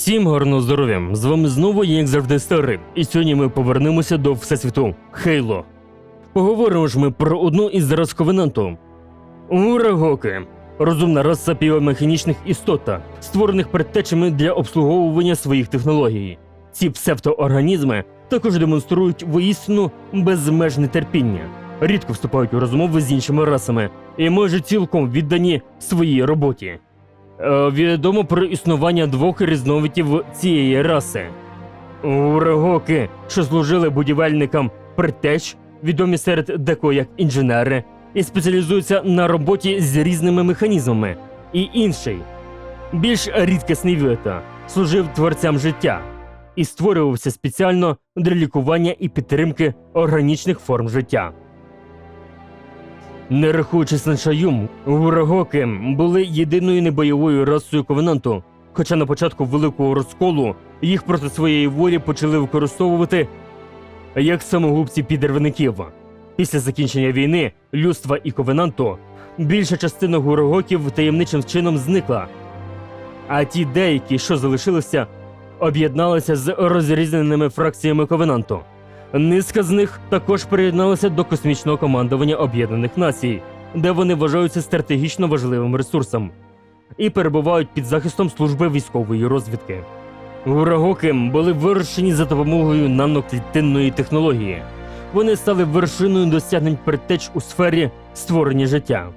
Всім гарного здоров'я! З вами знову як завжди старий, і сьогодні ми повернемося до Всесвіту Хейло. Поговоримо ж ми про одну із рас Ковенанту. Урагоки розумна раса біомеханічних істота, створених предтечами для обслуговування своїх технологій. Ці псевдоорганізми також демонструють воістину безмежне терпіння, рідко вступають у розмови з іншими расами і майже цілком віддані своїй роботі. Е, Відомо про існування двох різновидів цієї раси. Урагоки, що служили будівельникам предтеч, відомі серед декого як інженери, і спеціалізуються на роботі з різними механізмами. І інший, більш рідкісний вид, служив творцям життя і створювався спеціально для лікування і підтримки органічних форм життя. Не рахуючи Саншаюм, Урагоки були єдиною небойовою расою ковенанту, хоча на початку великого розколу їх проти своєї волі почали використовувати як самогубці підервників. Після закінчення війни, людства і ковенанту, більша частина гурогоків таємничим чином зникла. А ті деякі, що залишилися, об'єдналися з розрізненими фракціями ковенанту. Низка з них також приєдналася до космічного командування Об'єднаних Націй, де вони вважаються стратегічно важливим ресурсом і перебувають під захистом служби військової розвідки. Урагоки були вирощені за допомогою наноклітинної технології. Вони стали вершиною досягнень предтеч у сфері створення життя.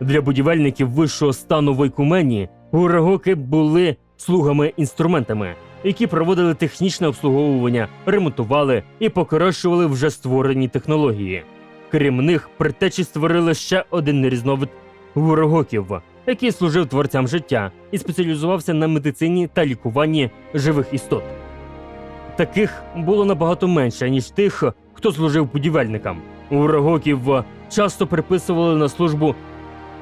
Для будівельників вищого стану в Ойкумені урагоки були слугами-інструментами, які проводили технічне обслуговування, ремонтували і покращували вже створені технології. Крім них, предтечі створили ще один різновид гурогоків, який служив творцям життя і спеціалізувався на медицині та лікуванні живих істот. Таких було набагато менше, ніж тих, хто служив будівельникам. Урагоків часто приписували на службу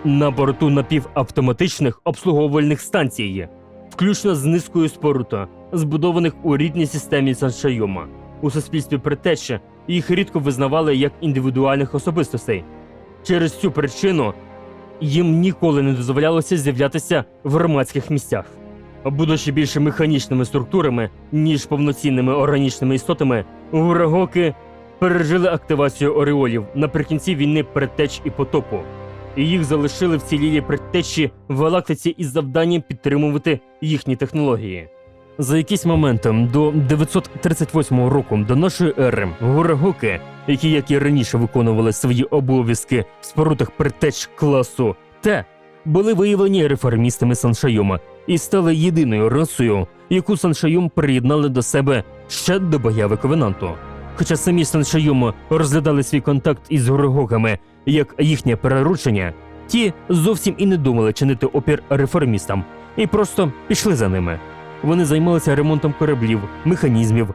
на борту напівавтоматичних обслуговувальних станцій, включно з низкою споруд, збудованих у рідній системі Саншайома. У суспільстві предтечі їх рідко визнавали як індивідуальних особистостей. Через цю причину їм ніколи не дозволялося з'являтися в громадських місцях. Будучи більше механічними структурами, ніж повноцінними органічними істотами, гурагоки пережили активацію ореолів наприкінці війни предтеч і потопу, і їх залишили вцілілі предтечі в галактиці із завданням підтримувати їхні технології. За якийсь момент до 938 року до нашої ери гурагоки, які як і раніше виконували свої обов'язки в спорудах предтеч класу Т, були виявлені реформістами Саншайома і стали єдиною расою, яку Саншайом приєднали до себе ще до появи Ковенанту. Хоча самі Саншайом розглядали свій контакт із гурагоками як їхнє переручення, ті зовсім і не думали чинити опір реформістам і просто пішли за ними. Вони займалися ремонтом кораблів, механізмів,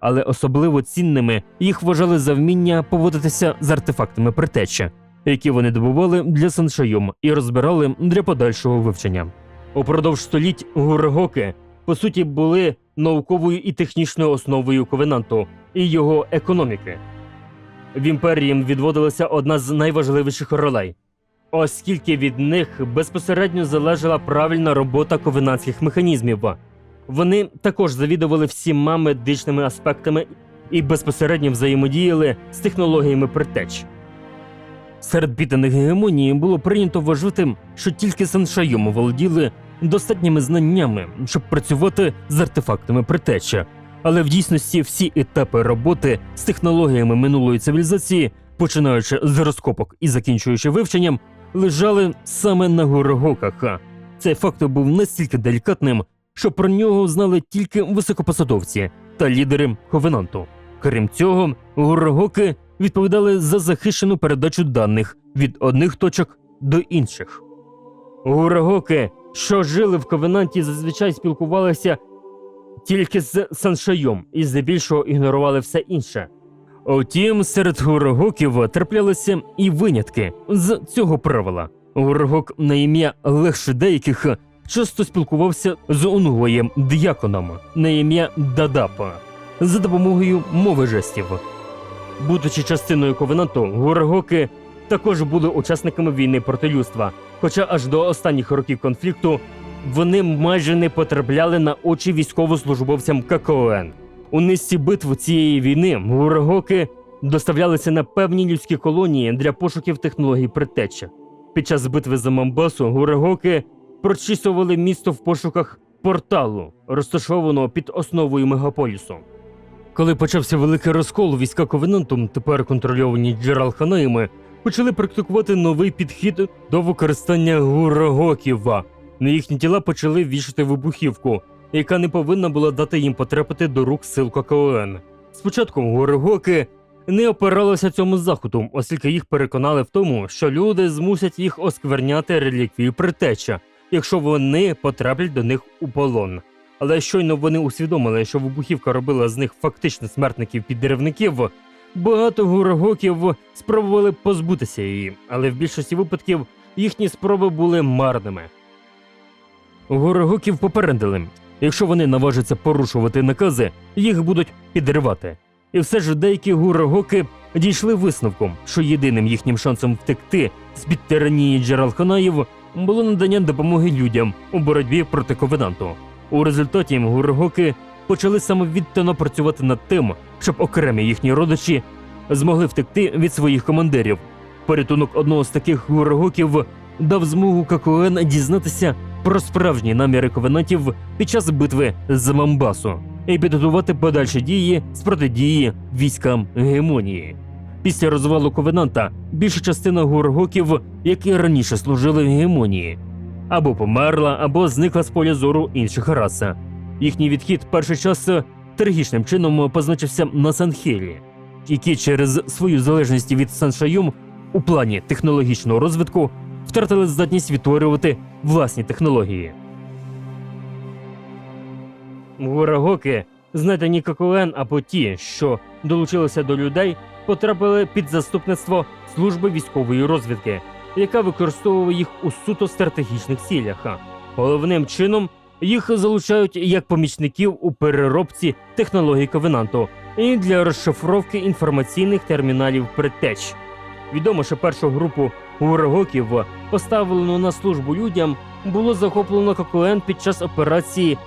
але особливо цінними їх вважали за вміння поводитися з артефактами притечі, які вони добували для Саншайом і розбирали для подальшого вивчення. Упродовж століть гурагоки, по суті, були науковою і технічною основою ковенанту і його економіки. В імперії відводилася одна з найважливіших ролей, оскільки від них безпосередньо залежала правильна робота ковенантських механізмів. Вони також завідували всіма медичними аспектами і безпосередньо взаємодіяли з технологіями притеч. Серед підданих гегемонії було прийнято вважати, що тільки Саншайому володіли достатніми знаннями, щоб працювати з артефактами притечі. Але в дійсності всі етапи роботи з технологіями минулої цивілізації, починаючи з розкопок і закінчуючи вивченням, лежали саме на горогоках. Цей факт був настільки делікатним, що про нього знали тільки високопосадовці та лідери Ковенанту. Крім цього, горогоки відповідали за захищену передачу даних від одних точок до інших. Горогоки, що жили в Ковенанті, зазвичай спілкувалися тільки з Саншайом і здебільшого ігнорували все інше. Утім, серед горогоків траплялися і винятки з цього правила. Горогок на ім'я легше деяких часто спілкувався з Унгоєм Д'яконом на ім'я Дадапа за допомогою мови жестів. Будучи частиною ковенанту, горогоки також були учасниками війни проти людства, хоча аж до останніх років конфлікту вони майже не потрапляли на очі військовослужбовцям ККОН. У низці битв цієї війни гурагоки доставлялися на певні людські колонії для пошуків технологій предтечі. Під час битви за Мамбасу гурагоки прочісували місто в пошуках порталу, розташованого під основою мегаполісу. Коли почався великий розкол, війська Ковенанту, тепер контрольовані Джералханаями, почали практикувати новий підхід до використання гурагоків. На їхні тіла почали вішати вибухівку, яка не повинна була дати їм потрапити до рук сил ККОН. Спочатку гурагоки не опиралися цьому заходу, оскільки їх переконали в тому, що люди змусять їх оскверняти реліквію притеча, якщо вони потраплять до них у полон. Але щойно вони усвідомили, що вибухівка робила з них фактично смертників-підривників, багато гурагоків спробували позбутися її, але в більшості випадків їхні спроби були марними. Гурагоків попередили, якщо вони наважаться порушувати накази, їх будуть підривати. І все ж деякі гурагоки дійшли висновком, що єдиним їхнім шансом втекти з під тиранії Джералханаїв було надання допомоги людям у боротьбі проти ковенанту. У результаті гурагоки почали самовіддано працювати над тим, щоб окремі їхні родичі змогли втекти від своїх командирів. Порятунок одного з таких гурагоків дав змогу ККН дізнатися про справжні наміри ковенантів під час битви за Мамбасу і підготувати подальші дії з протидії військам гегемонії. Після розвалу ковенанта більша частина гургоків, які раніше служили гегемонії, або померла, або зникла з поля зору інших рас. Їхній відхід перший час трагічним чином позначився на Санхелі, які через свою залежність від Саншаюм у плані технологічного розвитку втратили здатність відтворювати власні технології. Гурагоки, знайдені ККН або ті, що долучилися до людей, потрапили під заступництво служби військової розвідки, яка використовує їх у суто стратегічних цілях. Головним чином їх залучають як помічників у переробці технологій ковенанту і для розшифровки інформаційних терміналів предтеч. Відомо, що першу групу гурагоків, поставлену на службу людям, було захоплено ККН під час операції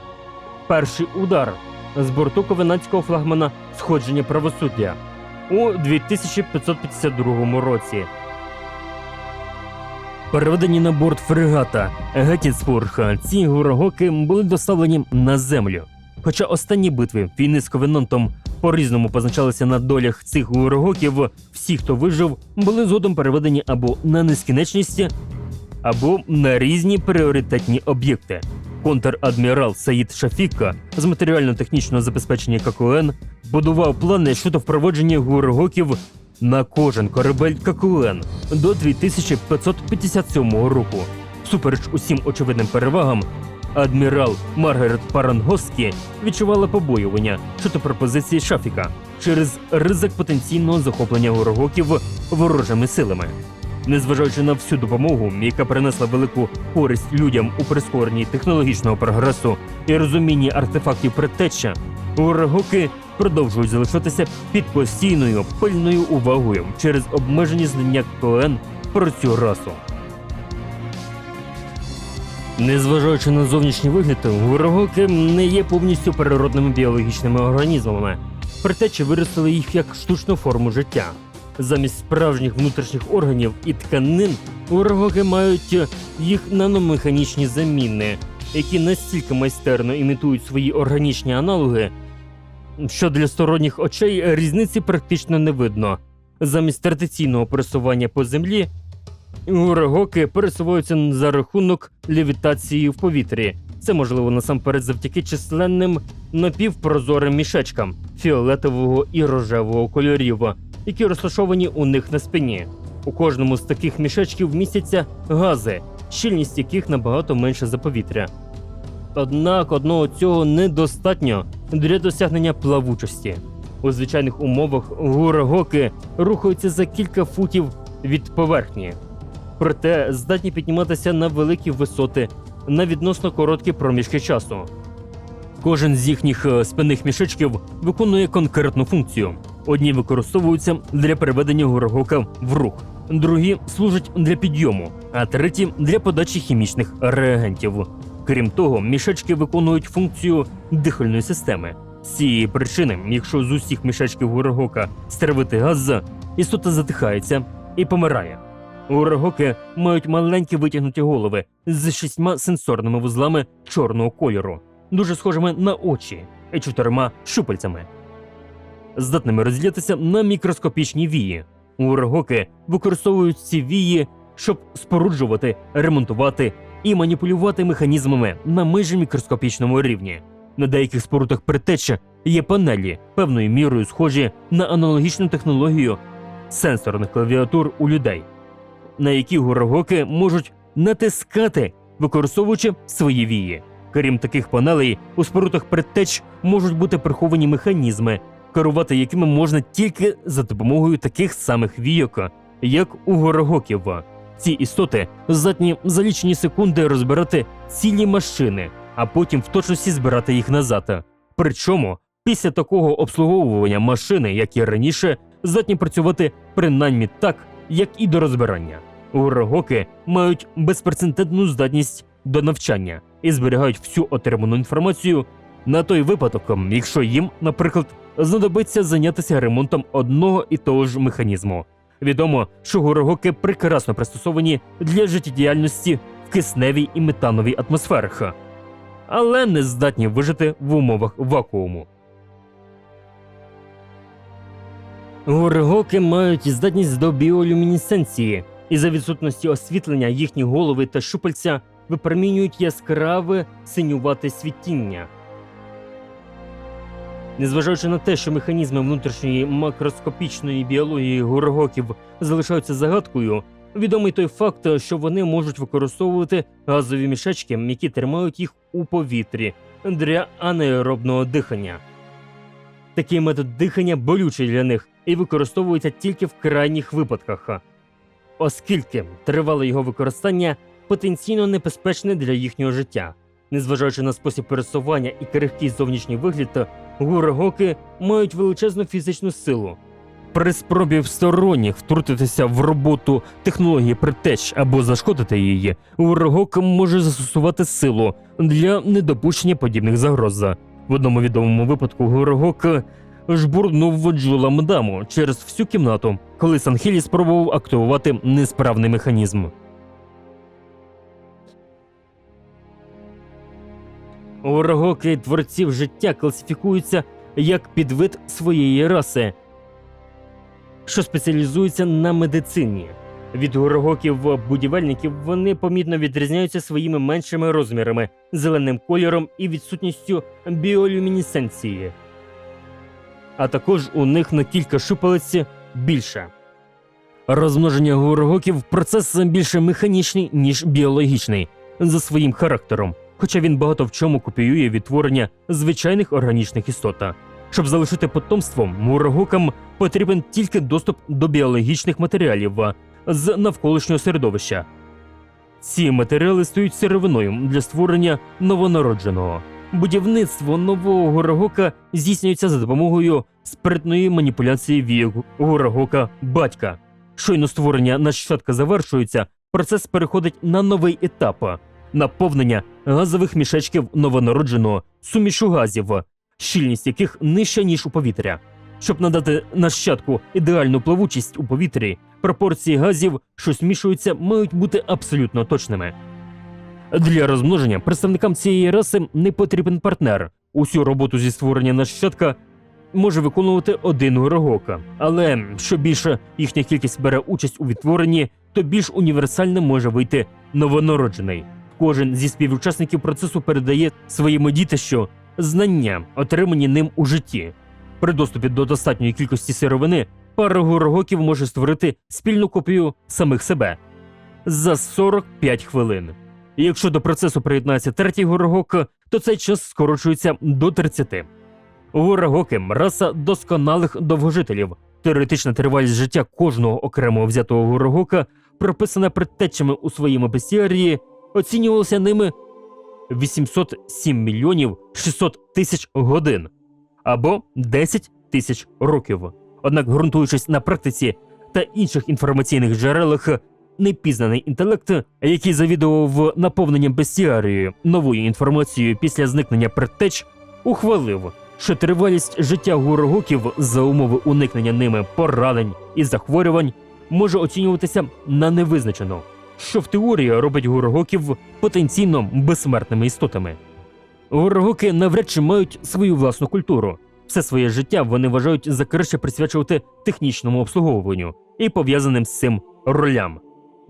Перший удар з борту ковенантського флагмана Сходження правосуддя у 2552 році. Переведені на борт фрегата Геттісбург, ці гурагоки були доставлені на землю. Хоча останні битви війни з Ковенантом по-різному позначалися на долях цих гурагоків, всі, хто вижив, були згодом переведені або на нескінченність, або на різні пріоритетні об'єкти. Контр-адмірал Саїд Шафіка з матеріально-технічного забезпечення ККН будував плани щодо впровадження гургоків на кожен корабель ККН до 2557 року. Всупереч усім очевидним перевагам, адмірал Маргарет Парангоскі відчувала побоювання щодо пропозиції Шафіка через ризик потенційного захоплення гургоків ворожими силами. Незважаючи на всю допомогу, яка принесла велику користь людям у прискоренні технологічного прогресу і розумінні артефактів предтеча, урагоки продовжують залишатися під постійною пильною увагою через обмежені знання КН про цю расу. Незважаючи на зовнішній вигляд, гурагоки не є повністю природними біологічними організмами. Предтечі виростили їх як штучну форму життя. Замість справжніх внутрішніх органів і тканин урагоки мають їх наномеханічні заміни, які настільки майстерно імітують свої органічні аналоги, що для сторонніх очей різниці практично не видно. Замість традиційного пересування по землі, урагоки пересуваються за рахунок левітації в повітрі. Це можливо насамперед завдяки численним напівпрозорим мішечкам фіолетового і рожевого кольорів, які розташовані у них на спині. У кожному з таких мішечків містяться гази, щільність яких набагато менша за повітря. Однак одного цього недостатньо для досягнення плавучості. У звичайних умовах гурагоки рухаються за кілька футів від поверхні, проте здатні підніматися на великі висоти на відносно короткі проміжки часу. Кожен з їхніх е, спинних мішечків виконує конкретну функцію. Одні використовуються для переведення гурагока в рух, другі служать для підйому, а треті для подачі хімічних реагентів. Крім того, мішечки виконують функцію дихальної системи. З цієї причини, якщо з усіх мішечків гурагока стравити газ, істота затихається і помирає. Гурагоки мають маленькі витягнуті голови з шістьма сенсорними вузлами чорного кольору, дуже схожими на очі і чотирма щупальцями, здатними розділитися на мікроскопічні вії. Гурагоки використовують ці вії, щоб споруджувати, ремонтувати і маніпулювати механізмами на майже мікроскопічному рівні. На деяких спорудах предтеча є панелі, певною мірою схожі на аналогічну технологію сенсорних клавіатур у людей, на які гурагоки можуть натискати, використовуючи свої вії. Крім таких панелей, у спорудах предтеч можуть бути приховані механізми, керувати якими можна тільки за допомогою таких самих війок, як у горогоків. Ці істоти здатні за лічені секунди розбирати цілі машини, а потім в точності збирати їх назад. Причому після такого обслуговування машини, як і раніше, здатні працювати принаймні так, як і до розбирання. Горогоки мають безпрецедентну здатність до навчання і зберігають всю отриману інформацію на той випадок, якщо їм, наприклад, знадобиться зайнятися ремонтом одного і того ж механізму. Відомо, що горогоки прекрасно пристосовані для життєдіяльності в кисневій і метановій атмосферах, але не здатні вижити в умовах вакууму. Горогоки мають здатність до біолюмінесценції, і за відсутності освітлення їхні голови та щупальця випромінюють яскраве синювате світіння. Незважаючи на те, що механізми внутрішньої макроскопічної біології горогоків залишаються загадкою, відомий той факт, що вони можуть використовувати газові мішечки, які тримають їх у повітрі для анаеробного дихання. Такий метод дихання болючий для них і використовується тільки в крайніх випадках, оскільки тривале його використання потенційно небезпечне для їхнього життя. Незважаючи на спосіб пересування і крихкий зовнішній вигляд, гурагоки мають величезну фізичну силу. При спробі всторонніх втрутитися в роботу технології предтеч або зашкодити її, гурагок може застосувати силу для недопущення подібних загроз. В одному відомому випадку гурагок жбурнув джулам даму через всю кімнату, коли Санхілі спробував активувати несправний механізм. Урагоки творців життя класифікуються як підвид своєї раси, що спеціалізується на медицині. Від урагоків будівельників вони помітно відрізняються своїми меншими розмірами, зеленим кольором і відсутністю біолюмінесценції. А також у них на кілька шупалець більше. Розмноження гурогоків процес більше механічний, ніж біологічний за своїм характером, хоча він багато в чому копіює відтворення звичайних органічних істот. Щоб залишити потомством, гурогокам потрібен тільки доступ до біологічних матеріалів з навколишнього середовища. Ці матеріали стають сировиною для створення новонародженого. Будівництво нового горогока здійснюється за допомогою спритної маніпуляції віок горогока батька. Щойно створення нащадка завершується, процес переходить на новий етап наповнення газових мішечків новонародженого сумішу газів, щільність яких нижча ніж у повітря. Щоб надати нащадку ідеальну плавучість у повітрі, пропорції газів, що змішуються, мають бути абсолютно точними. Для розмноження представникам цієї раси не потрібен партнер. Усю роботу зі створення нащадка може виконувати один горогока. Але що більше їхня кількість бере участь у відтворенні, то більш універсальним може вийти новонароджений. Кожен зі співучасників процесу передає своєму дітищу знання, отримані ним у житті. При доступі до достатньої кількості сировини пара горогоків може створити спільну копію самих себе за 45 хвилин. І якщо до процесу приєднається третій горогок, то цей час скорочується до 30. Горогоки раса досконалих довгожителів. Теоретична тривалість життя кожного окремого взятого горогока, прописана предтечами у своєму бестіарії, оцінювалася ними 807 мільйонів 600 тисяч годин або 10 тисяч років. Однак, ґрунтуючись на практиці та інших інформаційних джерелах, непізнаний інтелект, який завідував наповненням бестіарією новою інформацією після зникнення предтеч, ухвалив, що тривалість життя гурогоків за умови уникнення ними поранень і захворювань може оцінюватися на невизначено, що в теорії робить гурогоків потенційно безсмертними істотами. Гурогоки навряд чи мають свою власну культуру. Все своє життя вони вважають за краще присвячувати технічному обслуговуванню і пов'язаним з цим ролям,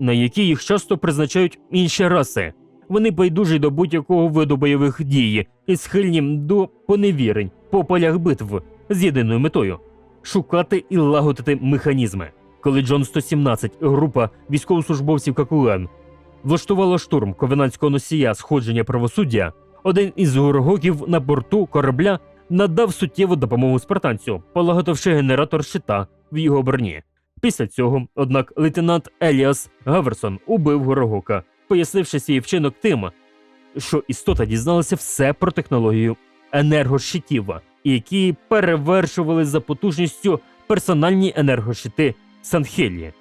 на які їх часто призначають інші раси. Вони байдужі до будь-якого виду бойових дій і схильні до поневірень по полях битв з єдиною метою шукати і лагодити механізми. Коли Джон 117, група військовослужбовців ККУН, влаштувала штурм ковенантського носія сходження правосуддя, один із гургоків на борту корабля надав суттєву допомогу спартанцю, полагодивши генератор щита в його броні. Після цього, однак, лейтенант Еліас Гаверсон убив Горогока, пояснивши свій вчинок тим, що істота дізналася все про технологію енергощитів, які перевершували за потужністю персональні енергощити Санхелі,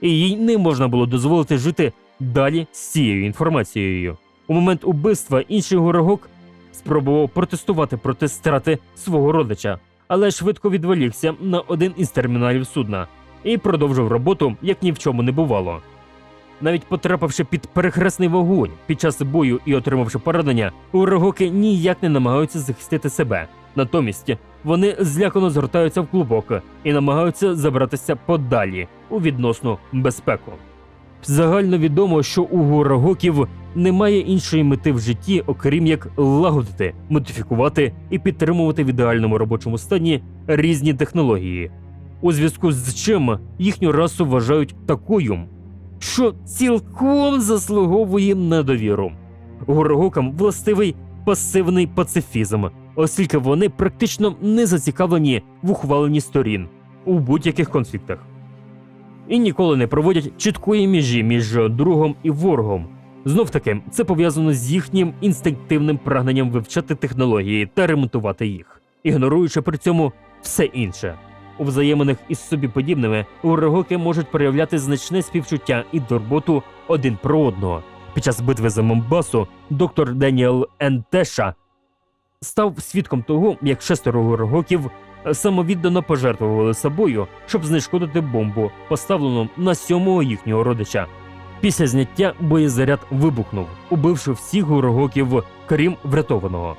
і їй не можна було дозволити жити далі з цією інформацією. У момент убивства інший горогок спробував протестувати проти страти свого родича, але швидко відволікся на один із терміналів судна і продовжив роботу, як ні в чому не бувало. Навіть потрапивши під перехресний вогонь під час бою і отримавши поранення, урогоки ніяк не намагаються захистити себе. Натомість вони злякано згортаються в клубок і намагаються забратися подалі у відносну безпеку. Загально відомо, що у горогоків немає іншої мети в житті, окрім як лагодити, модифікувати і підтримувати в ідеальному робочому стані різні технології, у зв'язку з чим їхню расу вважають такою, що цілком заслуговує на довіру. Горогокам властивий пасивний пацифізм, оскільки вони практично не зацікавлені в ухваленні сторін у будь-яких конфліктах. І ніколи не проводять чіткої межі між другом і ворогом. Знов таки, це пов'язано з їхнім інстинктивним прагненням вивчати технології та ремонтувати їх, ігноруючи при цьому все інше. У взаєминах із собі подібними урогоки можуть проявляти значне співчуття і турботу один про одного. Під час битви за Момбасу доктор Деніел Ентеша став свідком того, як шестеро урогоків самовіддано пожертвували собою, щоб знешкодити бомбу, поставлену на сьомого їхнього родича. Після зняття боєзаряд вибухнув, убивши всіх гурогоків, крім врятованого.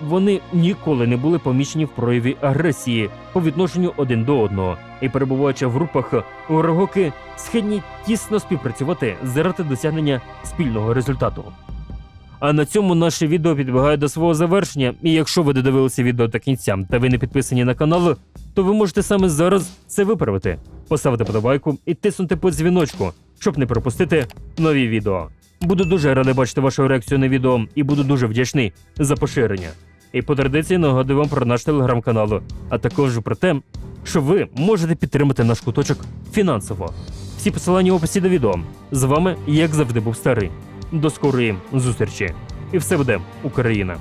Вони ніколи не були помічені в прояві агресії по відношенню один до одного, і перебуваючи в групах, гурогоки схильні тісно співпрацювати заради досягнення спільного результату. А на цьому наше відео підбігає до свого завершення. І якщо ви додивилися відео до кінця та ви не підписані на канал, то ви можете саме зараз це виправити. Поставити подобайку і тиснути по дзвіночку, щоб не пропустити нові відео. Буду дуже радий бачити вашу реакцію на відео і буду дуже вдячний за поширення. І по традиції нагадую вам про наш телеграм-канал, а також про те, що ви можете підтримати наш куточок фінансово. Всі посилання в описі до відео. З вами, як завжди, був старий. До скорої зустрічі. І все буде Україна!